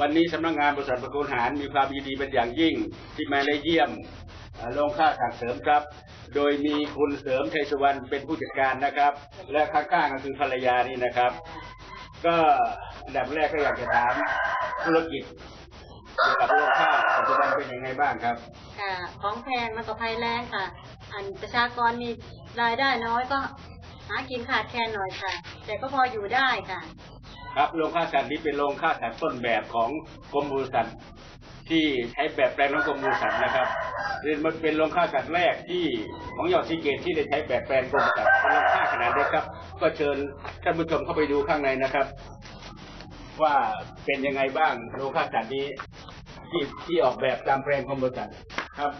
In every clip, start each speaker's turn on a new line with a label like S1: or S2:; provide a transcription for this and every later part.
S1: วันนี้สำนักงานบริษัทประกุลหารมีความยินดีเป็นอย่างยิ่งที่มาได้เยี่ยมโรงค่าสัตว์เสริมครับ โดยมีคุณเสริมชัยสุวรรณเป็นผู้จัดการนะครับ และข้างๆก็คือภรรยานี่นะครับ ก็อันดับแรกก็อยากจะถามธุรกิจเกี่ยวกับโรงข้าวปัจจุบันเป็นยังไงบ้างครับ
S2: ค่ะของแพงมันก็ภัยแรงค่ะ อันประชากรมีรายได้น้อยก็หากินขาดแคลนหน่อยค่ะ แต่ก็พออยู่ได้ค่ะ
S1: ครับโรงฆ่าสัตว์นี้เป็นโรงฆ่าสัตว์ต้นแบบของกรมบริษัทที่ใช้แบบแปลงของกรมบริษัทนะครับคือมันเป็นโรงฆ่าสัตว์แรกที่ของยอดซีเกตที่ได้ใช้แบบแปลงกรมบริษัทเป็นโรงฆ่าขนาดเล็กครับ ก็เชิญท่านผู้ชมเข้าไปดูข้างในนะครับ ว่าเป็นยังไงบ้างโรงฆ่าสัตว์นี้ที่ที่ออกแบบตามแปลงของบริษัทครับ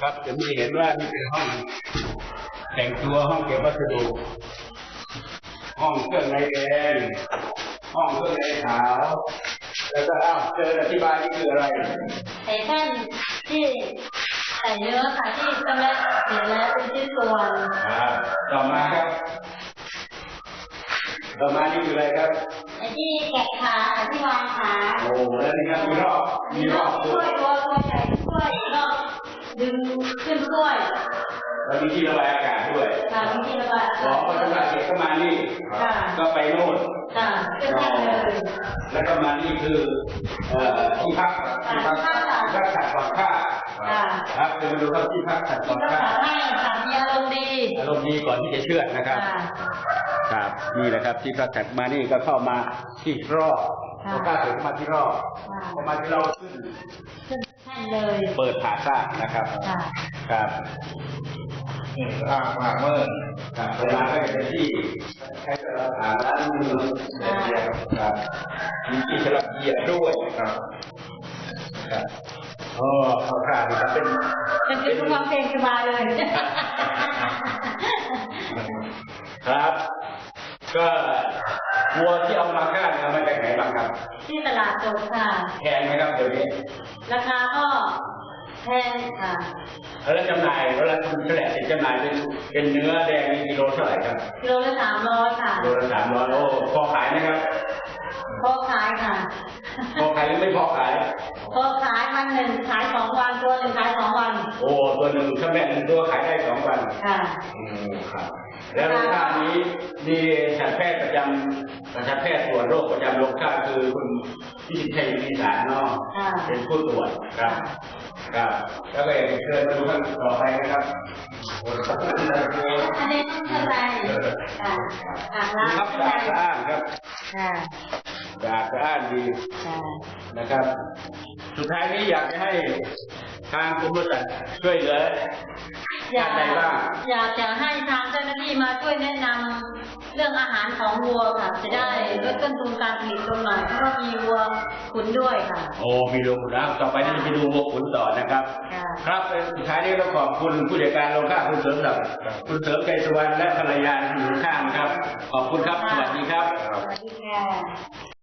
S1: ครับจะมีเห็นว่านี่เป็นห้อง แต่งตัวห้องเก็บวัสดุ ห้องเครื่องในแดงห้องเครื่องในขาวแล้วก็อ้าวเจออธิบายนี่คืออะไร
S2: ไอ้แท่นที่ใส่เนื้อค่ะที่สำเร็จเสร็จแล้วเป็นชิ้นส่วน
S1: อ่าต่อมาครับ ต่อมานี่คืออะไรครับ
S2: ไอ้ที่แกะขาที่วางขา
S1: โอ้แล้วนี่ครับมีรอบมีรอบด้
S2: ช่
S1: ว
S2: วยยตัวตัวใหญ่ช่วยก็ดึงขึ้นช่วย
S1: แล้วมีที่ระบายอากาศด้วย
S2: ค่ะบางทีระบาย
S1: สองพอระบายเสร็จก็มานี่
S2: ค่ะ
S1: ก็ไปโน่น
S2: ค่ะขึ้นแท่นเลย
S1: แล้วก็มานี่คือเอ่อที่พักที่พักที่พักสัตว์ก่อนฆ่า
S2: ค่ะ
S1: ครับเดี๋ยวมาดูครับที่พักสัตว์ก่
S2: ที่
S1: อน
S2: รัก
S1: ฆ่า
S2: ษาให้สัตว์มีอารมณ์ดี
S1: อารมณ์ดีก่อนที่จะเชื่อดนะครับ
S2: ค่ะ
S1: ครับนี่แหละครับที่พักสัตว์มานี่ก็เข้ามาที่รอบ
S2: ค่ะ
S1: พอฆ่าเสร็จก็มาที่รอบ
S2: ค่ะ
S1: พอมาที่เราขึ้น
S2: ขึ้นแท่นเลย
S1: เปิดผ่าซากนะครับ
S2: ค่ะ
S1: ครับ
S3: นี่ ภาพมากเมื่อ
S1: ครับเวลาก็จะเป็นที่ใช้สำหรับอาบน้ำมือครับมีที่สำหรับเหยียบด้วยครับครับอ๋อเข้าข่ายนะครับเป็น
S2: จะเป็นความเพลงสบายเลย
S1: ครับ ก็วัวที่เอามาฆ่าเนี่ยเอามาจากไหนบ้างครับ
S2: ที่ตลาดสดค่ะ
S1: แพงไหมครับเดี๋ยวนี้
S2: ราคาก็ แพงค่ะ
S1: แล้วจำหน่ายเวลาคุณแฉลบเป็นจำหน่ายเป็นเป็นเนื้อแดงนี่กิโลเท่าไหร่ครับ
S2: กิโลละสามร้อยค่ะ
S1: กิโลละสามร้อยโอ้พอขายไหมครับ
S2: พอขายค่ะ
S1: พอขายหรือไม่พอขาย
S2: พอขายวันหนึ่งขายสองวันตัวหนึ่งขายสองวัน
S1: โอ้ตัวหนึ่งถ้าแม่หนึ่งตัวขายได้สองวัน
S2: ค่ะ
S1: อืมครับ แล้วโรงฆ่านี้มีสัตวแพทย์ประจำสัตวแพทย์ตรวจโรคประจำโรงฆ่าคือคุณพิชิตชัยมีสารนาะ
S2: ค่ะ
S1: เป็นผู้ตรวจครับ ครับ แล้วก็อยากจะเชิญมาดูท่านต่อไปนะครับอัน
S2: นี้ต้องเข้าใจค่ะอ่างล้าง
S1: รับสะอาดครับ
S2: ค่ะ
S1: สะอาดสะอ้านดีนะครับ สุดท้ายนี้อยากจะให้ทางกรมบริษัทช่วยเหลือ
S2: อยาก
S1: ท่านใดบ้าง
S2: อยากจะให้ทางเจ้าหน้า มาช่วยแนะนำเรื่องอาหารของวัวค่ะ จะได้ลดต้นทุนการผลิตลงหน่อยเพราะว่ามีวัวขุนด้วยค่ะ
S1: โอ้มีดวงขุนน้ำต่อไปนี่จะดูวัวขุนต่อนะครับ
S2: ค่ะ
S1: ครับสุดท้ายนี้เราขอบคุณผู้จัดการโรงฆ่าคุณเสริมศักดิ์คุณเสริมใจสุวรรณและภรรยาที่อยู่ข้างครับ ขอบคุณครับ สวัสดีครับ
S2: สวัสดีค่ะ